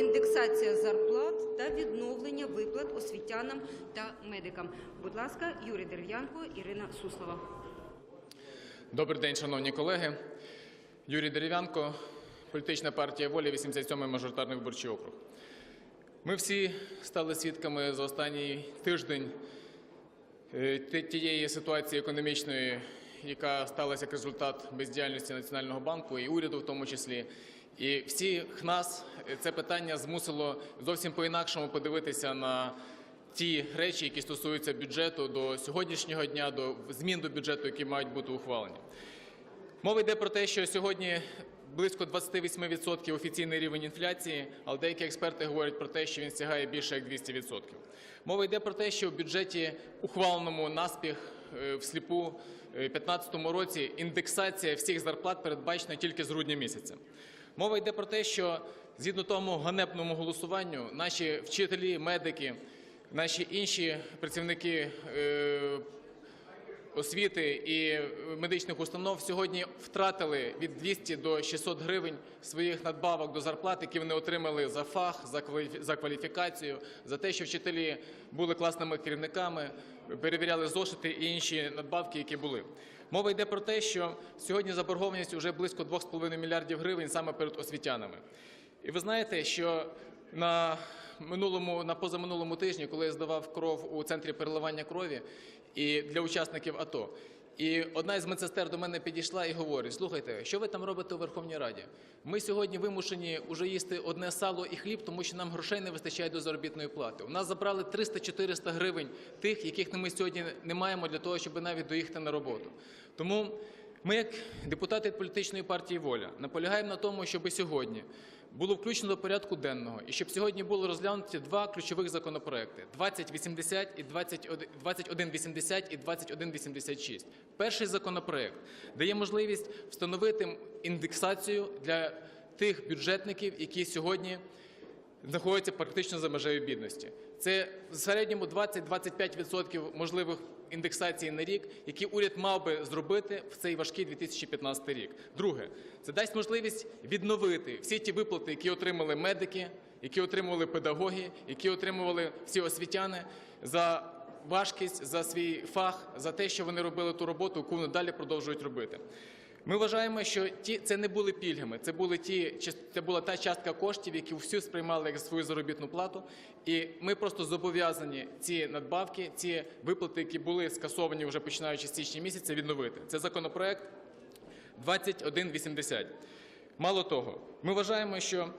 індексація зарплат та відновлення виплат освітянам та медикам. Будь ласка, Юрій Дерев'янко, Ірина Суслова. Добрий день, шановні колеги. Юрій Дерев'янко, політична партія воля, 87-й мажоритарний виборчий округ. Ми всі стали свідками за останній тиждень е, тієї ситуації економічної, яка сталася як результат бездіяльності Національного банку і уряду в тому числі. І всіх нас це питання змусило зовсім по-інакшому подивитися на ті речі, які стосуються бюджету до сьогоднішнього дня, до змін до бюджету, які мають бути ухвалені. Мова йде про те, що сьогодні близько 28% офіційний рівень інфляції, але деякі експерти говорять про те, що він сягає більше як 200%. Мова йде про те, що в бюджеті, ухваленому наспіх всліпу е, 2015 році, індексація всіх зарплат передбачена тільки з грудня місяця. Мова йде про те, що згідно тому ганебному голосуванню наші вчителі, медики, наші інші працівники е, освіти і медичних установ сьогодні втратили від 200 до 600 гривень своїх надбавок до зарплат, які вони отримали за фах, за кваліфі- за кваліфікацію, за те, що вчителі були класними керівниками, перевіряли зошити і інші надбавки, які були. Мова йде про те, що сьогодні заборгованість вже близько 2,5 мільярдів гривень саме перед освітянами. І ви знаєте, що на минулому на позаминулому тижні, коли я здавав кров у центрі переливання крові і для учасників АТО. І одна із медсестер до мене підійшла і говорить: слухайте, що ви там робите у Верховній Раді? Ми сьогодні вимушені вже їсти одне сало і хліб, тому що нам грошей не вистачає до заробітної плати. У нас забрали 300-400 гривень тих, яких ми сьогодні не маємо для того, щоб навіть доїхати на роботу. Тому ми, як депутати політичної партії Воля, наполягаємо на тому, щоб сьогодні було включено до порядку денного і щоб сьогодні було розглянуті два ключових законопроекти: 2080 і 21 2180 і 2186. Перший законопроект дає можливість встановити індексацію для тих бюджетників, які сьогодні знаходяться практично за межею бідності. Це в середньому 20-25% можливих індексацій на рік, які уряд мав би зробити в цей важкий 2015 рік. Друге, це дасть можливість відновити всі ті виплати, які отримали медики, які отримували педагоги, які отримували всі освітяни за важкість, за свій фах, за те, що вони робили ту роботу, яку вони далі продовжують робити. Ми вважаємо, що ті це не були пільгами, це були ті це була та частка коштів, які всі сприймали як свою заробітну плату. І ми просто зобов'язані ці надбавки, ці виплати, які були скасовані вже починаючи з січня місяця, відновити. Це законопроект 2180. Мало того, ми вважаємо, що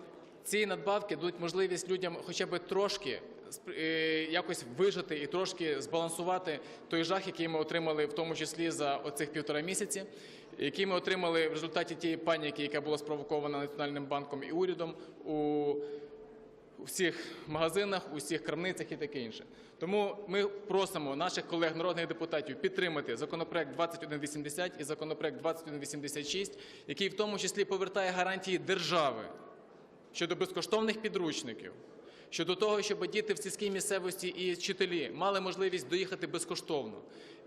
ці надбавки дадуть можливість людям хоча б трошки е, якось вижити і трошки збалансувати той жах, який ми отримали, в тому числі за оцих півтора місяці, який ми отримали в результаті тієї паніки, яка була спровокована Національним банком і урядом у всіх магазинах, у всіх крамницях і таке інше. Тому ми просимо наших колег народних депутатів підтримати законопроект 2180 і законопроект 2186, який в тому числі повертає гарантії держави щодо безкоштовних підручників, щодо того, щоб діти в сільській місцевості і вчителі мали можливість доїхати безкоштовно.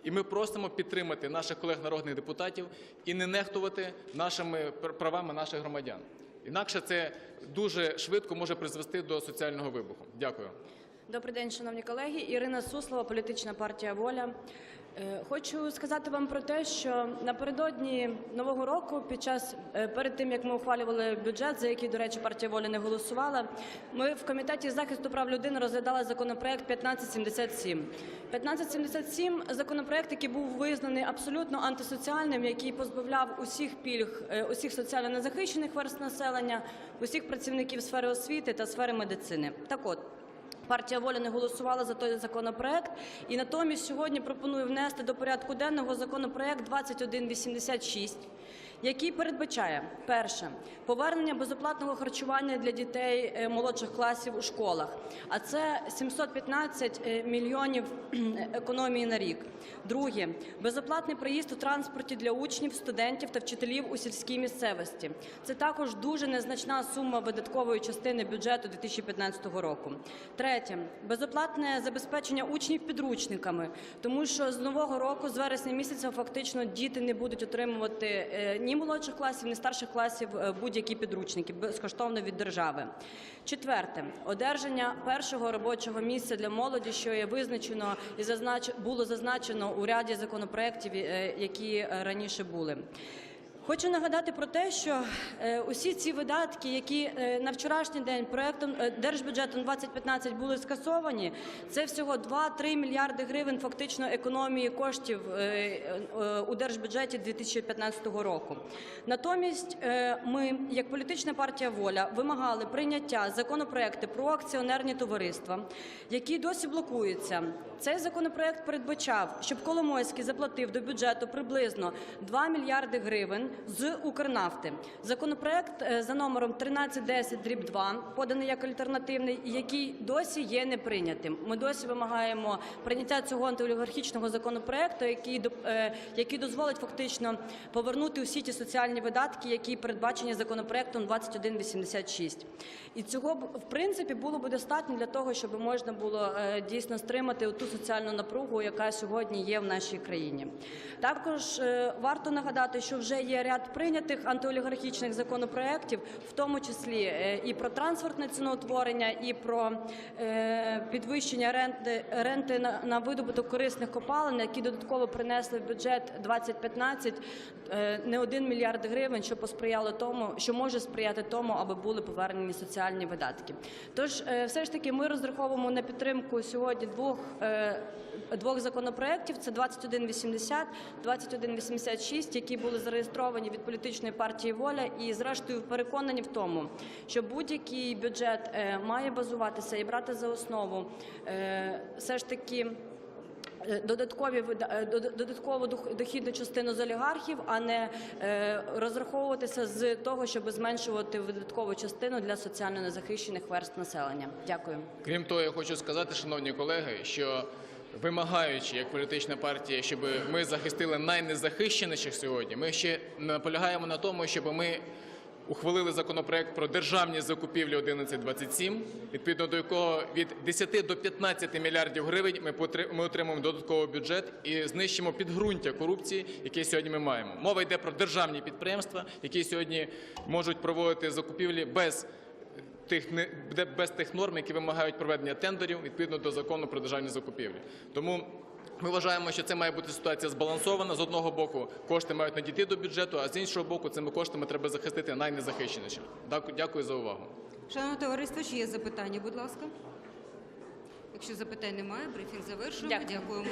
І ми просимо підтримати наших колег народних депутатів і не нехтувати нашими правами наших громадян. Інакше це дуже швидко може призвести до соціального вибуху. Дякую. Добрий день, шановні колеги. Ірина Суслова, політична партія Воля. Е, Хочу сказати вам про те, що напередодні нового року, під час е, перед тим як ми ухвалювали бюджет, за який, до речі, партія воля не голосувала, ми в комітеті захисту прав людини розглядали законопроект 1577. 1577 – законопроект, який був визнаний абсолютно антисоціальним, який позбавляв усіх пільг, е, усіх соціально незахищених верст населення, усіх працівників сфери освіти та сфери медицини. Так от. Партія воля не голосувала за той законопроект, і натомість сьогодні пропоную внести до порядку денного законопроект 2186, який передбачає перше повернення безоплатного харчування для дітей е, молодших класів у школах. А це 715 е, мільйонів економії на рік. Друге безоплатний проїзд у транспорті для учнів, студентів та вчителів у сільській місцевості. Це також дуже незначна сума видаткової частини бюджету 2015 року. Третє безоплатне забезпечення учнів підручниками, тому що з нового року, з вересня місяця, фактично діти не будуть отримувати е, ні ні молодших класів, ні старших класів е, будь-які підручники безкоштовно від держави. Четверте одержання першого робочого місця для молоді, що є визначено і було зазначено у ряді законопроєктів, е, які е, раніше були. Хочу нагадати про те, що е, усі ці видатки, які е, на вчорашній день проектом е, держбюджетом 2015 були скасовані, це всього 2-3 мільярди гривень фактично економії коштів у держбюджеті 2015 року. Натомість ми, як політична партія Воля, вимагали прийняття законопроекти про акціонерні товариства, які досі блокуються. Цей законопроект передбачав, щоб Коломойський заплатив до бюджету приблизно 2 мільярди гривень з Укрнафти. Законопроект е, за номером 1310 дріб 2 поданий як альтернативний, який досі є неприйнятим. Ми досі вимагаємо прийняття цього антиолігархічного законопроекту, який е, який дозволить фактично повернути усі ті соціальні видатки, які передбачені законопроектом 2186. І цього в принципі було б достатньо для того, щоб можна було е, дійсно стримати ту соціальну напругу, яка сьогодні є в нашій країні. Також варто нагадати, що вже є ряд прийнятих антиолігархічних законопроєктів, в тому числі е, і про трансфертне ціноутворення, і про е, підвищення ренти, ренти на, видобуток корисних копалин, які додатково принесли в бюджет 2015 е, не один мільярд гривень, що посприяло тому, що може сприяти тому, аби були повернені соціальні видатки. Тож, все ж таки, ми розраховуємо на підтримку сьогодні двох. Двох законопроєктів це 2180, 2186, які були зареєстровані від політичної партії Воля, і зрештою переконані в тому, що будь-який бюджет е, має базуватися і брати за основу е, все ж таки. е, Додаткові додаткову дохідну частину з олігархів, а не розраховуватися з того, щоб зменшувати видаткову частину для соціально незахищених верств населення. Дякую. Крім того, я хочу сказати, шановні колеги, що вимагаючи як політична партія, щоб ми захистили найнезахищеніших сьогодні, ми ще наполягаємо на тому, щоб ми ухвалили законопроект про державні закупівлі 1127, відповідно до якого від 10 до 15 мільярдів гривень ми отримаємо додатковий бюджет і знищимо підґрунтя корупції, яке сьогодні ми маємо. Мова йде про державні підприємства, які сьогодні можуть проводити закупівлі без тих не де- без тих норм, які вимагають проведення тендерів відповідно до закону про державні закупівлі. Тому ми вважаємо, що це має бути ситуація збалансована. З одного боку, кошти мають надійти до бюджету, а з іншого боку, цими коштами треба захистити найнезахищеніших. Дякую за увагу. Шановне товариство, чи є запитання, будь ласка? Якщо запитань немає, брифінг завершуємо. Дякую. Дякуємо.